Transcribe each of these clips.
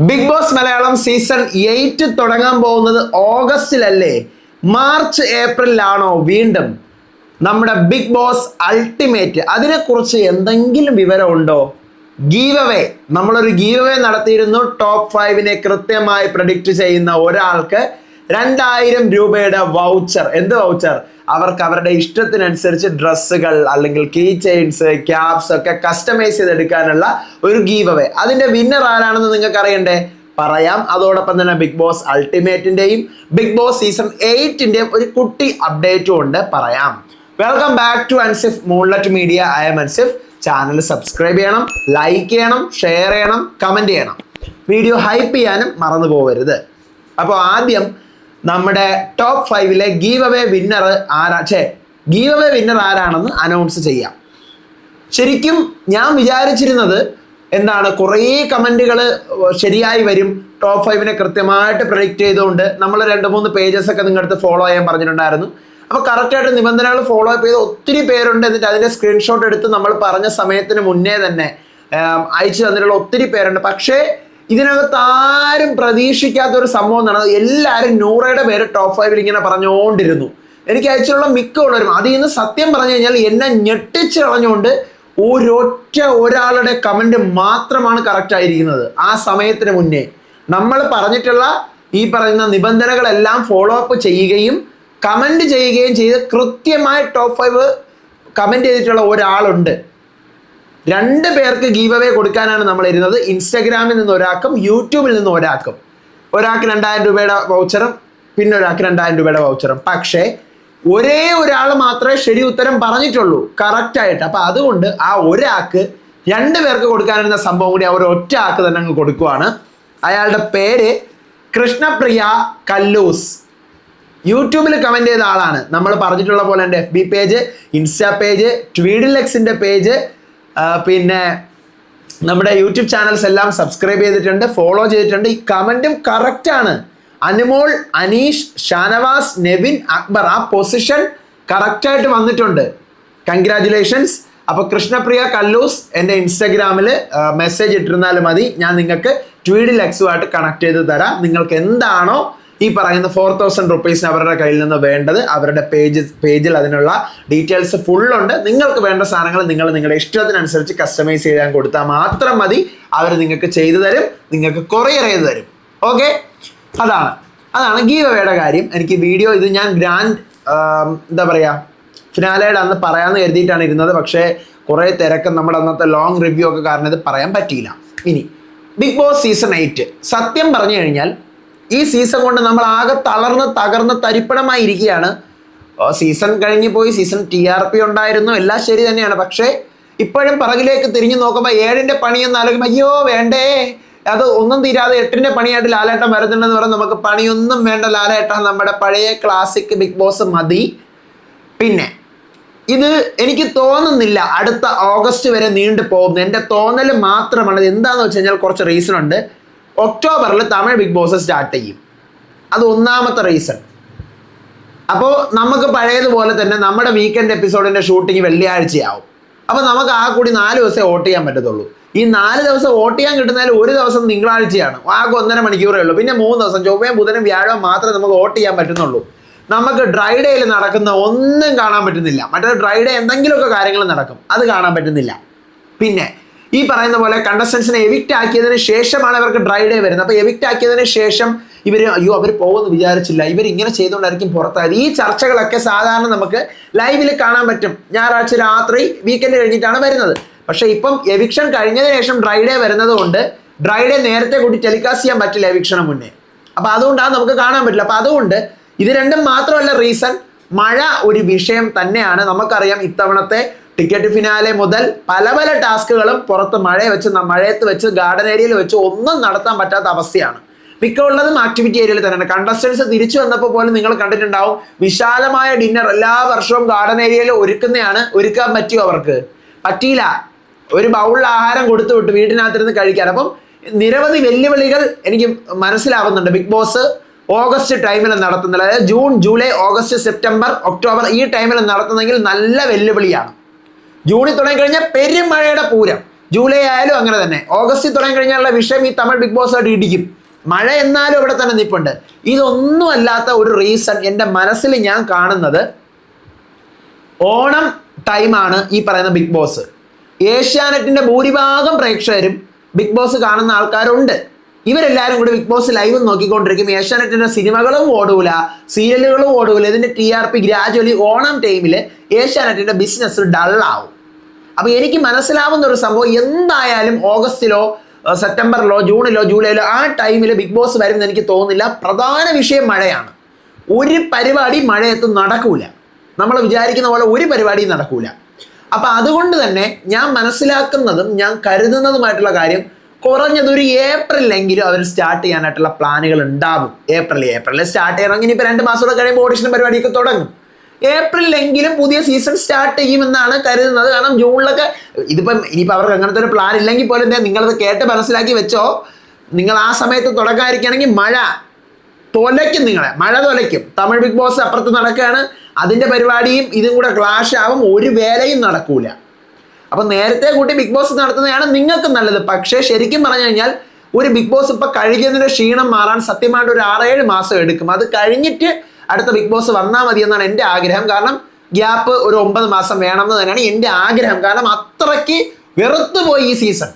Bigg Boss Malayalam season eight തുടങ്ങാൻ പോകുന്നത് ഓഗസ്റ്റിലല്ലേ? March ഏപ്രിലാണോ വീണ്ടും നമ്മുടെ ബിഗ് ബോസ് അൾട്ടിമേറ്റ്? അതിനെക്കുറിച്ച് എന്തെങ്കിലും വിവരമുണ്ടോ? ഗീവ് അവേ നമ്മളൊരു ഗീവ് അവേ നടത്തിയിരുന്നു. ടോപ്പ് ഫൈവിനെ കൃത്യമായി പ്രഡിക്റ്റ് ചെയ്യുന്ന ഒരാൾക്ക് രണ്ടായിരം രൂപയുടെ വൗച്ചർ എന്ത് വൗച്ചർ അവർക്ക് അവരുടെ ഇഷ്ടത്തിനനുസരിച്ച് ഡ്രസ്സുകൾ അല്ലെങ്കിൽ കീ ചെയിൻസ് ക്യാപ്സ് ഒക്കെ കസ്റ്റമൈസ് ചെയ്തെടുക്കാനുള്ള ഒരു ഗീവ് അവേ അതിന്റെ വിന്നർ ആരാണെന്ന് നിങ്ങൾക്ക് അറിയണ്ടേ? പറയാം. അതോടൊപ്പം തന്നെ ബിഗ് ബോസ് അൾട്ടിമേറ്റിന്റെയും ബിഗ് ബോസ് സീസൺ എയ്റ്റിന്റെയും ഒരു കുട്ടി അപ്ഡേറ്റും ഉണ്ട്. പറയാം. Welcome back to Ansif Moonlet Media I am Ansif channel subscribe ചെയ്യണം ലൈക്ക് ചെയ്യണം ഷെയർ ചെയ്യണം കമന്റ് ചെയ്യണം. വീഡിയോ ഹൈപ്പ് ചെയ്യാനും മറന്നു പോകരുത് അപ്പോൾ ആദ്യം നമ്മുടെ ടോപ്പ് ഫൈവിലെ ഗീവ് അവേ വിന്നർ ആരാ? ഛേ ഗീവ് അവേ വിന്നർ ആരാണെന്ന് അനൗൺസ് ചെയ്യാം. ശരിക്കും ഞാൻ വിചാരിച്ചിരുന്നത് എന്താണ് കുറേ കമന്റുകൾ ശരിയായി വരും. ടോപ്പ് ഫൈവിനെ കൃത്യമായിട്ട് പ്രൊഡിക്റ്റ് ചെയ്തുകൊണ്ട് നമ്മൾ രണ്ട് മൂന്ന് പേജസ് ഒക്കെ നിങ്ങളുടെ അടുത്ത് ഫോളോ ചെയ്യാൻ പറഞ്ഞിട്ടുണ്ടായിരുന്നു. അപ്പോൾ കറക്റ്റായിട്ട് നിബന്ധനകൾ ഫോളോ അപ്പ് ചെയ്ത് ഒത്തിരി പേരുണ്ട്. എന്നിട്ട് അതിന്റെ സ്ക്രീൻഷോട്ട് എടുത്ത് നമ്മൾ പറഞ്ഞ സമയത്തിന് മുന്നേ തന്നെ അയച്ചു തന്നിട്ടുള്ള ഒത്തിരി പേരുണ്ട്. പക്ഷേ ഇതിനകത്ത് ആരും പ്രതീക്ഷിക്കാത്ത ഒരു സംഭവം നടന്നത് എല്ലാവരും നൂറയുടെ പേര് ടോപ്പ് ഫൈവിൽ ഇങ്ങനെ പറഞ്ഞുകൊണ്ടിരുന്നു എനിക്ക് അയച്ചുള്ള മിക്ക ഉള്ളവരും അതിൽ നിന്ന് സത്യം പറഞ്ഞു കഴിഞ്ഞാൽ എന്നെ ഞെട്ടിച്ച് കളഞ്ഞുകൊണ്ട് ഒരൊറ്റ ഒരാളുടെ കമന്റ് മാത്രമാണ് കറക്റ്റ് ആയിരിക്കുന്നത്. ആ സമയത്തിന് മുന്നേ. നമ്മൾ പറഞ്ഞിട്ടുള്ള ഈ പറയുന്ന നിബന്ധനകളെല്ലാം ഫോളോ അപ്പ് ചെയ്യുകയും കമന്റ് ചെയ്യുകയും ചെയ്ത് കൃത്യമായി ടോപ്പ് ഫൈവ് കമന്റ് ചെയ്തിട്ടുള്ള ഒരാളുണ്ട്. രണ്ട് പേർക്ക് ഗീവ് അവേ കൊടുക്കാനാണ് നമ്മൾ ഇരുന്നത്. ഇൻസ്റ്റാഗ്രാമിൽ നിന്ന് ഒരാൾക്കും യൂട്യൂബിൽ നിന്ന് ഒരാൾക്കും. ഒരാൾക്ക് രണ്ടായിരം രൂപയുടെ വൗച്ചറും പിന്നെ ഒരാൾക്ക് രണ്ടായിരം രൂപയുടെ വൗച്ചറും പക്ഷേ ഒരേ ഒരാൾ മാത്രമേ ശരി ഉത്തരം പറഞ്ഞിട്ടുള്ളൂ. കറക്റ്റ് ആയിട്ട്. അപ്പൊ അതുകൊണ്ട് ആ ഒരാൾക്ക് രണ്ട് പേർക്ക് കൊടുക്കാനിരുന്ന സംഭവം കൂടി അവർ ഒറ്റ ആൾക്ക് തന്നെ അങ്ങ് കൊടുക്കുവാണ്. അയാളുടെ പേര് കൃഷ്ണപ്രിയ കല്ലൂസ്. യൂട്യൂബിൽ കമന്റ് ചെയ്ത ആളാണ്. നമ്മൾ പറഞ്ഞിട്ടുള്ള പോലെ എന്റെ F B page Insta page ട്വീഡിലെക്സിന്റെ page പിന്നെ നമ്മുടെ യൂട്യൂബ് ചാനൽസ് എല്ലാം സബ്സ്ക്രൈബ് ചെയ്തിട്ടുണ്ട് ഫോളോ ചെയ്തിട്ടുണ്ട്. ഈ കമന്റും ആണ്. അനുമോൾ അനീഷ് ഷാനവാസ് നെവിൻ അക്ബർ ആ പൊസിഷൻ കറക്റ്റായിട്ട് വന്നിട്ടുണ്ട്. കൺഗ്രാറ്റുലേഷൻസ് അപ്പോൾ കൃഷ്ണപ്രിയ കല്ലൂസ് എന്റെ ഇൻസ്റ്റഗ്രാമിൽ മെസ്സേജ് ഇട്ടിരുന്നാലും മതി. ഞാൻ നിങ്ങൾക്ക് ട്വീഡിൽ എക്സുമായിട്ട് കണക്ട് ചെയ്ത് തരാം. നിങ്ങൾക്ക് എന്താണോ ഈ പറയുന്ന ഫോർ തൗസൻഡ് റുപ്പീസിന് അവരുടെ കയ്യിൽ നിന്ന് വേണ്ടത് അവരുടെ പേജ് പേജിൽ അതിനുള്ള ഡീറ്റെയിൽസ് ഫുൾ ഉണ്ട്. നിങ്ങൾക്ക് വേണ്ട സാധനങ്ങൾ നിങ്ങൾ നിങ്ങളുടെ ഇഷ്ടത്തിനനുസരിച്ച് കസ്റ്റമൈസ് ചെയ്യാൻ കൊടുത്താൽ മാത്രം മതി. അവർ നിങ്ങൾക്ക് ചെയ്തു തരും നിങ്ങൾക്ക് കൊറിയർ ചെയ്തു തരും. ഓക്കെ അതാണ്. അതാണ് ഗീവ് അവയുടെ കാര്യം. എനിക്ക് വീഡിയോ ഇത് ഞാൻ ഗ്രാൻഡ് എന്താ പറയുക ഫിനാലയുടെ അന്ന് പറയാമെന്ന് കരുതിയിട്ടാണ് ഇരുന്നത്. പക്ഷേ കുറേ തിരക്ക് നമ്മുടെ അന്നത്തെ ലോങ് റിവ്യൂ ഒക്കെ കാരണം ഇത് പറയാൻ പറ്റിയില്ല. ഇനി ബിഗ് ബോസ് സീസൺ എയ്റ്റ് സത്യം പറഞ്ഞു കഴിഞ്ഞാൽ ഈ സീസൺ കൊണ്ട് നമ്മൾ ആകെ തളർന്ന് തകർന്ന് തരിപ്പണമായി ഇരിക്കുകയാണ്. സീസൺ കഴിഞ്ഞു പോയി സീസൺ ടി ആർ പി ഉണ്ടായിരുന്നു എല്ലാം ശരി തന്നെയാണ്. പക്ഷേ ഇപ്പോഴും പിറകിലേക്ക് തിരിഞ്ഞു നോക്കുമ്പോൾ ഏഴിന്റെ പണിയൊന്നും ആലോചിക്കുമ്പോൾ അയ്യോ വേണ്ടേ? അത് ഒന്നും തീരാതെ എട്ടിന്റെ പണിയായിട്ട് ലാലേട്ടൻ വരുന്നുണ്ടെന്ന് പറഞ്ഞാൽ നമുക്ക് പണിയൊന്നും വേണ്ട ലാലേട്ടൻ നമ്മുടെ പഴയ ക്ലാസിക് ബിഗ് ബോസ് മതി. പിന്നെ ഇത് എനിക്ക് തോന്നുന്നില്ല അടുത്ത ഓഗസ്റ്റ് വരെ നീണ്ടു പോകുന്നു എന്റെ തോന്നൽ മാത്രമാണ് ഇത് എന്താണെന്ന് വെച്ച് കഴിഞ്ഞാൽ കുറച്ച് റീസൺ ഉണ്ട്. ഒക്ടോബറിൽ തമിഴ് ബിഗ് ബോസ് സ്റ്റാർട്ട് ചെയ്യും. അത് ഒന്നാമത്തെ റീസൺ. അപ്പോൾ നമുക്ക് പഴയതുപോലെ തന്നെ നമ്മുടെ വീക്കെൻഡ് എപ്പിസോഡിന്റെ ഷൂട്ടിംഗ് വെള്ളിയാഴ്ചയാവും. അപ്പോൾ നമുക്ക് ആ കൂടി നാല് ദിവസമേ വോട്ട് ചെയ്യാൻ പറ്റത്തുള്ളൂ. ഈ നാല് ദിവസം വോട്ട് ചെയ്യാൻ കിട്ടുന്നതിൽ ഒരു ദിവസം തിങ്കളാഴ്ചയാണ്. ആകെ ഒന്നര മണിക്കൂറേ ഉള്ളൂ. പിന്നെ മൂന്ന് ദിവസം ചൊവ്വയും ബുധനും വ്യാഴവും മാത്രമേ നമുക്ക് വോട്ട് ചെയ്യാൻ പറ്റുന്നുള്ളൂ. നമുക്ക് ഡ്രൈ ഡേയിൽ നടക്കുന്ന ഒന്നും കാണാൻ പറ്റുന്നില്ല. മറ്റേ ഡ്രൈ ഡേ എന്തെങ്കിലുമൊക്കെ കാര്യങ്ങൾ നടക്കും. അത് കാണാൻ പറ്റുന്നില്ല. പിന്നെ ഈ പറയുന്ന പോലെ കണ്ടസ്റ്റൻസിനെ എവിക്റ്റ് ആക്കിയതിന് ശേഷമാണ് അവർക്ക് ഡ്രൈ ഡേ വരുന്നത്. അപ്പോൾ എവിക്റ്റ് ആക്കിയതിന് ശേഷം ഇവർ അയ്യോ അവർ പോകുമെന്ന് വിചാരിച്ചില്ല. ഇവർ ഇങ്ങനെ ചെയ്തുകൊണ്ടായിരിക്കും പുറത്തായത്. ഈ ചർച്ചകളൊക്കെ സാധാരണ നമുക്ക് ലൈവിൽ കാണാൻ പറ്റും. ഞായറാഴ്ച രാത്രി വീക്കെൻഡ് കഴിഞ്ഞിട്ടാണ് വരുന്നത്. പക്ഷേ ഇപ്പം എവിക്ഷൻ കഴിഞ്ഞതിന് ശേഷം ഡ്രൈ ഡേ വരുന്നത് കൊണ്ട് ഡ്രൈ ഡേ നേരത്തെ കൂടി ടെലികാസ്റ്റ് ചെയ്യാൻ പറ്റില്ല എവിക്ഷന് മുന്നേ. അപ്പോൾ അതുകൊണ്ടാണ് നമുക്ക് കാണാൻ പറ്റില്ല. അപ്പോൾ അതുകൊണ്ട് ഇത് രണ്ടും മാത്രമല്ല റീസൺ മഴ ഒരു വിഷയം തന്നെയാണ്. നമുക്കറിയാം ഇത്തവണത്തെ ടിക്കറ്റ് ഫിനാലെ മുതൽ പല പല ടാസ്കുകളും പുറത്ത് മഴ വെച്ച് മഴയത്ത് വെച്ച് ഗാർഡൻ ഏരിയയിൽ വെച്ച് ഒന്നും നടത്താൻ പറ്റാത്ത അവസ്ഥയാണ്. മിക്ക ഉള്ളതും ആക്ടിവിറ്റി ഏരിയയിൽ തന്നെയാണ്. കണ്ടസ്റ്റൻസ് തിരിച്ചു വന്നപ്പോൾ പോലും നിങ്ങൾ കണ്ടിട്ടുണ്ടാവും വിശാലമായ ഡിന്നർ എല്ലാ വർഷവും ഗാർഡൻ ഏരിയയിൽ ഒരുക്കുന്നതാണ് ഒരുക്കാൻ പറ്റിയോ അവർക്ക്? പറ്റിയില്ല. ഒരു ബൗളിൽ ആഹാരം കൊടുത്തു വിട്ട് വീട്ടിനകത്തിരുന്ന് കഴിക്കാൻ. അപ്പം നിരവധി വെല്ലുവിളികൾ എനിക്ക് മനസ്സിലാവുന്നുണ്ട്. ബിഗ് ബോസ് ഓഗസ്റ്റ് ടൈമിൽ നടത്തുന്നത്. അതായത് June July August September October ഈ ടൈമിൽ നടത്തുന്നെങ്കിൽ നല്ല വെല്ലുവിളിയാണ്. ജൂണിൽ തുടങ്ങിക്കഴിഞ്ഞാൽ പെരുമഴയുടെ പൂരം. ജൂലൈ ആയാലും അങ്ങനെ തന്നെ. ഓഗസ്റ്റിൽ തുടങ്ങി കഴിഞ്ഞാലുള്ള വിഷയം ഈ തമിഴ് ബിഗ് ബോസ് ആയിട്ട് ഇടിക്കും. മഴ എന്നാലും ഇവിടെ തന്നെ നിൽപ്പുണ്ട്. ഇതൊന്നും അല്ലാത്ത ഒരു റീസൺ എന്റെ മനസ്സിൽ ഞാൻ കാണുന്നത് ഓണം ടൈമാണ് ഈ പറയുന്ന ബിഗ് ബോസ്. ഏഷ്യാനെറ്റിന്റെ ഭൂരിഭാഗം പ്രേക്ഷകരും ബിഗ് ബോസ് കാണുന്ന ആൾക്കാരുണ്ട്. ഇവരെല്ലാവരും കൂടി ബിഗ് ബോസ് ലൈവ് നോക്കിക്കൊണ്ടിരിക്കും. ഏഷ്യാനെറ്റിന്റെ സിനിമകളും ഓടൂല സീരിയലുകളും ഓടൂല. ഇതിന്റെ T R P gradually Onam ടൈമിൽ ഏഷ്യാനെറ്റിന്റെ ബിസിനസ് ഡള്ളാവും അപ്പൊ എനിക്ക് മനസ്സിലാവുന്ന ഒരു സംഭവം എന്തായാലും ഓഗസ്റ്റിലോ സെപ്റ്റംബറിലോ ജൂണിലോ ജൂലൈയിലോ ആ ടൈമിൽ ബിഗ് ബോസ് വരുമെന്ന് എനിക്ക് തോന്നുന്നില്ല. പ്രധാന വിഷയം മഴയാണ്. ഒരു പരിപാടി മഴയത്ത് നടക്കൂല. നമ്മൾ വിചാരിക്കുന്ന പോലെ ഒരു പരിപാടിയും നടക്കൂല. അപ്പൊ അതുകൊണ്ട് തന്നെ ഞാൻ മനസ്സിലാക്കുന്നതും ഞാൻ കരുതുന്നതുമായിട്ടുള്ള കാര്യം കുറഞ്ഞത് ഒരു ഏപ്രിലെങ്കിലും അവർ സ്റ്റാർട്ട് ചെയ്യാനായിട്ടുള്ള പ്ലാനുകൾ ഉണ്ടാകും ഏപ്രിൽ ഏപ്രിലിൽ സ്റ്റാർട്ട് ചെയ്യണമെങ്കിൽ ഇനിയിപ്പോൾ രണ്ട് മാസം കൂടെ കഴിയുമ്പോൾ ഓഡിഷൻ പരിപാടിയൊക്കെ തുടങ്ങും. ഏപ്രിലെങ്കിലും പുതിയ സീസൺ സ്റ്റാർട്ട് ചെയ്യുമെന്നാണ് കരുതുന്നത്. കാരണം ജൂണിലൊക്കെ ഇതിപ്പം ഇനിയിപ്പോൾ അവർക്ക് അങ്ങനത്തെ ഒരു പ്ലാൻ ഇല്ലെങ്കിൽ പോലും നിങ്ങളത് കേട്ട് മനസ്സിലാക്കി വെച്ചോ. നിങ്ങൾ ആ സമയത്ത് തുടക്കാതിരിക്കുകയാണെങ്കിൽ മഴ തൊലയ്ക്കും നിങ്ങളെ. മഴ തൊലയ്ക്കും. തമിഴ് ബിഗ് ബോസ് അപ്പുറത്ത് നടക്കുകയാണ്. അതിന്റെ പരിപാടിയും ഇതും കൂടെ ക്ലാഷ് ആവും. ഒരു വേലയും നടക്കൂല. അപ്പം നേരത്തെ കൂട്ടി ബിഗ് ബോസ് നടത്തുന്നതാണ് നിങ്ങൾക്ക് നല്ലത്. പക്ഷേ ശരിക്കും പറഞ്ഞു കഴിഞ്ഞാൽ ഒരു ബിഗ് ബോസ് ഇപ്പം കഴിഞ്ഞതിന്റെ ക്ഷീണം മാറാൻ സത്യമായിട്ട് ഒരു ആറേഴ് മാസം എടുക്കും. അത് കഴിഞ്ഞിട്ട് അടുത്ത ബിഗ് ബോസ് വന്നാൽ മതി എന്നാണ് എന്റെ ആഗ്രഹം. കാരണം ഗ്യാപ്പ് ഒരു ഒമ്പത് മാസം വേണമെന്ന് തന്നെയാണ് എന്റെ ആഗ്രഹം. കാരണം അത്രയ്ക്ക് വെറുത്തു പോയി ഈ സീസൺ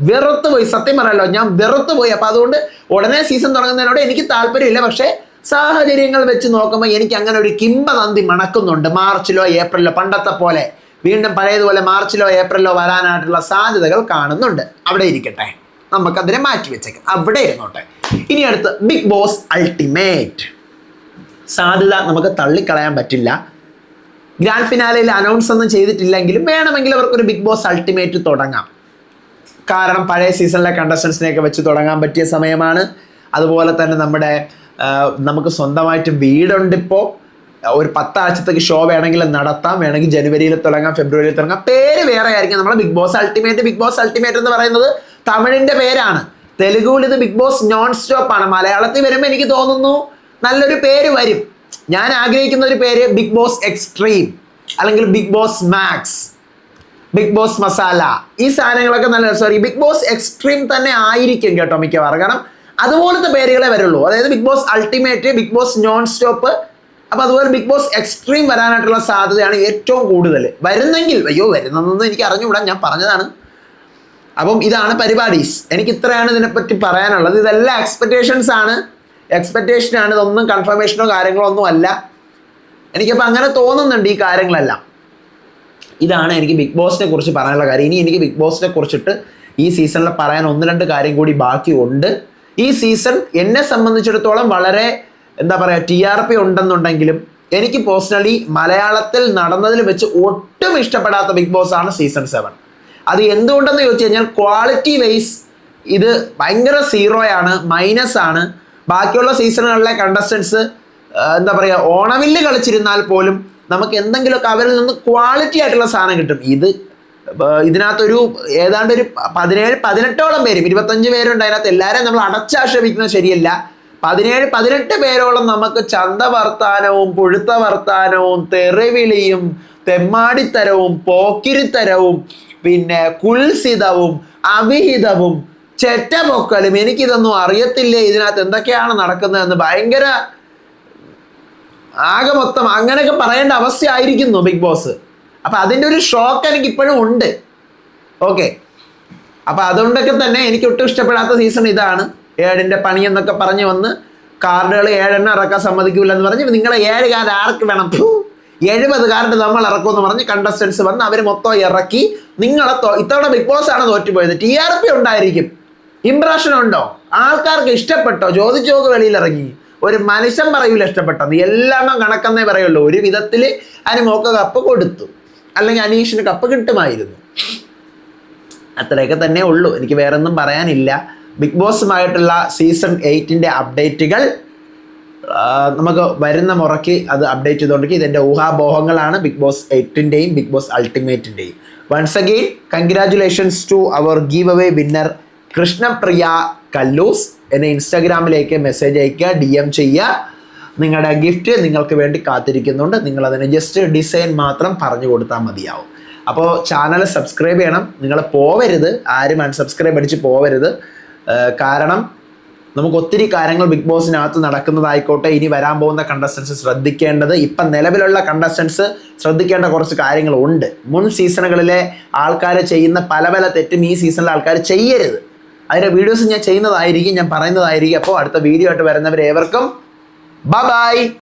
വെറുത്തു പോയി. സത്യം പറയാലോ ഞാൻ വെറുത്തു പോയി. അപ്പോൾ അതുകൊണ്ട് ഉടനെ സീസൺ തുടങ്ങുന്നതിനോട് എനിക്ക് താല്പര്യമില്ല. പക്ഷേ സാഹചര്യങ്ങൾ വെച്ച് നോക്കുമ്പോൾ എനിക്ക് അങ്ങനെ ഒരു കിംബദന്തി മണക്കുന്നുണ്ട്. മാർച്ചിലോ ഏപ്രിലോ പണ്ടത്തെ പോലെ. വീണ്ടും പഴയതുപോലെ മാർച്ചിലോ ഏപ്രിലോ വരാനായിട്ടുള്ള സാധ്യതകൾ കാണുന്നുണ്ട്. അവിടെ ഇരിക്കട്ടെ. നമുക്കതിനെ മാറ്റി വെച്ചേക്കാം അവിടെ ഇരുന്നോട്ടെ. ഇനി അടുത്ത് ബിഗ് ബോസ് അൾട്ടിമേറ്റ്. സാധ്യത നമുക്ക് തള്ളിക്കളയാൻ പറ്റില്ല. ഗ്രാൻഡ് ഫിനാലയിൽ അനൗൺസ് ഒന്നും ചെയ്തിട്ടില്ലെങ്കിലും വേണമെങ്കിൽ അവർക്കൊരു ബിഗ് ബോസ് അൾട്ടിമേറ്റ് തുടങ്ങാം. കാരണം പഴയ സീസണിലെ കണ്ടസ്റ്റൻസിനെയൊക്കെ വെച്ച് തുടങ്ങാൻ പറ്റിയ സമയമാണ്. അതുപോലെ തന്നെ നമ്മുടെ നമുക്ക് സ്വന്തമായിട്ട് വീടുണ്ട് ഇപ്പോൾ ഒരു പത്താഴ്ചത്തേക്ക് ഷോ വേണമെങ്കിൽ നടത്താം. വേണമെങ്കിൽ ജനുവരിയിൽ തുടങ്ങാം ഫെബ്രുവരിയിൽ തുടങ്ങാം. പേര് വേറെ ആയിരിക്കും. നമ്മൾ Bigg Boss ultimate Bigg Boss ultimate എന്ന് പറയുന്നത് തമിഴിന്റെ പേരാണ്. തെലുഗുവിൽ ഇത് ബിഗ് ബോസ് നോൺ സ്റ്റോപ്പ് ആണ്. മലയാളത്തിൽ വരുമ്പോൾ എനിക്ക് തോന്നുന്നു നല്ലൊരു പേര് വരും. ഞാൻ ആഗ്രഹിക്കുന്ന ഒരു പേര് ബിഗ് ബോസ് എക്സ്ട്രീം അല്ലെങ്കിൽ Bigg Boss max Bigg Boss masala ഈ സാധനങ്ങളൊക്കെ നല്ല സോറി ബിഗ് ബോസ് എക്സ്ട്രീം തന്നെ ആയിരിക്കും കേട്ടോ മിക്കവാറും. കാരണം അതുപോലത്തെ പേരുകളെ വരുള്ളൂ. അതായത് Bigg Boss ultimate Bigg Boss non stop അപ്പൊ അതുപോലെ ബിഗ് ബോസ് എക്സ്ട്രീം വരാനായിട്ടുള്ള സാധ്യതയാണ് ഏറ്റവും കൂടുതൽ. വരുന്നെങ്കിൽ അയ്യോ വരുന്നതെന്ന് എനിക്ക് അറിഞ്ഞുകൂടാ ഞാൻ പറഞ്ഞതാണ്. അപ്പം ഇതാണ് പരിപാടീസ്. എനിക്ക് ഇത്രയാണ് ഇതിനെപ്പറ്റി പറയാനുള്ളത്. ഇതെല്ലാം എക്സ്പെക്റ്റേഷൻസ് ആണ്. എക്സ്പെക്റ്റേഷൻ ആണ് ഇതൊന്നും കൺഫർമേഷനോ കാര്യങ്ങളോ ഒന്നും അല്ല. എനിക്കപ്പോൾ അങ്ങനെ തോന്നുന്നുണ്ട് ഈ കാര്യങ്ങളെല്ലാം. ഇതാണ് എനിക്ക് ബിഗ് ബോസിനെ കുറിച്ച് പറയാനുള്ള കാര്യം. ഇനി എനിക്ക് ബിഗ് ബോസിനെ കുറിച്ചിട്ട് ഈ സീസണിൽ പറയാൻ ഒന്ന് രണ്ട് കാര്യം കൂടി ബാക്കിയുണ്ട്. ഈ സീസൺ എന്നെ സംബന്ധിച്ചിടത്തോളം വളരെ എന്താ പറയുക ടി ആർ പി ഉണ്ടെന്നുണ്ടെങ്കിലും എനിക്ക് പേഴ്സണലി മലയാളത്തിൽ നടന്നതിൽ വെച്ച് ഒട്ടും ഇഷ്ടപ്പെടാത്ത ബിഗ് ബോസ് ആണ് സീസൺ സെവൻ അത് എന്തുകൊണ്ടെന്ന് ചോദിച്ചു കഴിഞ്ഞാൽ ക്വാളിറ്റി വൈസ് ഇത് ഭയങ്കര സീറോയാണ് മൈനസ് ആണ്. ബാക്കിയുള്ള സീസണുകളിലെ കണ്ടസ്റ്റൻസ് എന്താ പറയുക ഓണവില്ല് കളിച്ചിരുന്നാൽ പോലും നമുക്ക് എന്തെങ്കിലുമൊക്കെ അവരിൽ നിന്ന് ക്വാളിറ്റി ആയിട്ടുള്ള സാധനം കിട്ടും. ഇത് ഇതിനകത്തൊരു ഏതാണ്ട് ഒരു പതിനേഴ് പതിനെട്ടോളം പേരും ഇരുപത്തഞ്ച് പേരുണ്ട് അതിനകത്ത് എല്ലാവരെയും നമ്മൾ അടച്ചാക്ഷേപിക്കുന്നത് ശരിയല്ല. പതിനേഴ് പതിനെട്ട് പേരോളം നമുക്ക് ചന്ത വർത്താനവും പുഴുത്ത വർത്താനവും തെറിവിളിയും തെമ്മാടിത്തരവും പോക്കിരിത്തരവും പിന്നെ കുൽസിതവും അവിഹിതവും ചെറ്റപൊക്കലും എനിക്കിതൊന്നും അറിയത്തില്ലേ? ഇതിനകത്ത് എന്തൊക്കെയാണ് നടക്കുന്നതെന്ന് ഭയങ്കര ആകെ മൊത്തം അങ്ങനെയൊക്കെ പറയേണ്ട അവസ്ഥയായിരിക്കുന്നു ബിഗ് ബോസ്. അപ്പൊ അതിന്റെ ഒരു ഷോക്ക് എനിക്ക് ഇപ്പോഴും ഉണ്ട്. ഓക്കെ. അപ്പൊ അതുകൊണ്ടൊക്കെ തന്നെ എനിക്ക് ഒട്ടും ഇഷ്ടപ്പെടാത്ത സീസൺ ഇതാണ്. ഏഴിന്റെ പണി എന്നൊക്കെ പറഞ്ഞ് വന്ന് കാർഡുകൾ ഏഴെണ്ണം ഇറക്കാൻ സമ്മതിക്കില്ല എന്ന് പറഞ്ഞ് നിങ്ങളെ ഏഴ് കാർഡ് ആർക്ക് വേണം? എഴുപത് കാർഡ് നമ്മൾ ഇറക്കുമെന്ന് പറഞ്ഞ് കണ്ടസ്റ്റൻസ് വന്ന് അവർ മൊത്തം ഇറക്കി നിങ്ങളെ ഇത്തവണ ബിഗ് ബോസ് ആണ് തോറ്റുപോയത്. ടി ആർ പി ഉണ്ടായിരിക്കും. ഇംപ്രഷൻ ഉണ്ടോ ആൾക്കാർക്ക് ഇഷ്ടപ്പെട്ടോ? ചോദിച്ചോക്ക് വെളിയിൽ ഇറങ്ങി ഒരു മനുഷ്യൻ പറയൂല ഇഷ്ടപ്പെട്ടത് എല്ലാം കണക്കെന്നേ പറയുള്ളൂ. ഒരു വിധത്തിൽ മോക്ക കപ്പ് കൊടുത്തു. അല്ലെങ്കിൽ അനീഷിന് കപ്പ് കിട്ടുമായിരുന്നു. അത്രയൊക്കെ തന്നെ ഉള്ളൂ. എനിക്ക് വേറെ ഒന്നും പറയാനില്ല. ബിഗ് ബോസുമായിട്ടുള്ള സീസൺ എയ്റ്റിന്റെ അപ്ഡേറ്റുകൾ നമുക്ക് വരുന്ന മുറയ്ക്ക് അത് അപ്ഡേറ്റ് ചെയ്തുകൊണ്ടിരിക്കും. ഇതെന്റെ ഊഹാബോഹങ്ങളാണ് ബിഗ് ബോസ് എയ്റ്റിന്റെയും Bigg Boss അൾട്ടിമേറ്റിന്റെയും. Once again congratulations to our give away winner Krishnapriya Kallus എന്നെ ഇൻസ്റ്റാഗ്രാമിലേക്ക് മെസ്സേജ് അയയ്ക്കുക ഡി എം ചെയ്യുക. നിങ്ങളുടെ ഗിഫ്റ്റ് നിങ്ങൾക്ക് വേണ്ടി കാത്തിരിക്കുന്നുണ്ട്. നിങ്ങൾ അതിന് ജസ്റ്റ് ഡിസൈൻ മാത്രം പറഞ്ഞു കൊടുത്താൽ മതിയാവും. അപ്പോൾ ചാനൽ സബ്സ്ക്രൈബ് ചെയ്യണം. നിങ്ങൾ പോവരുത്. ആരും അൺസബ്സ്ക്രൈബ് അടിച്ച് പോവരുത്. കാരണം നമുക്ക് ഒത്തിരി കാര്യങ്ങൾ ബിഗ് ബോസിനകത്ത് നടക്കുന്നതായിക്കോട്ടെ. ഇനി വരാൻ പോകുന്ന കണ്ടസ്റ്റൻസ് ശ്രദ്ധിക്കേണ്ടത് ഇപ്പം നിലവിലുള്ള കണ്ടസ്റ്റൻസ് ശ്രദ്ധിക്കേണ്ട കുറച്ച് കാര്യങ്ങളുണ്ട്. മുൻ സീസണുകളിലെ ആൾക്കാർ ചെയ്യുന്ന പല പല തെറ്റും ഈ സീസണിലെ ആൾക്കാർ ചെയ്യരുത്. അതിന്റെ വീഡിയോസ് ഞാൻ ചെയ്യുന്നതായിരിക്കും ഞാൻ പറയുന്നതായിരിക്കും. അപ്പോൾ അടുത്ത വീഡിയോ ആയിട്ട് വരുന്നവരേവർക്കും ബൈ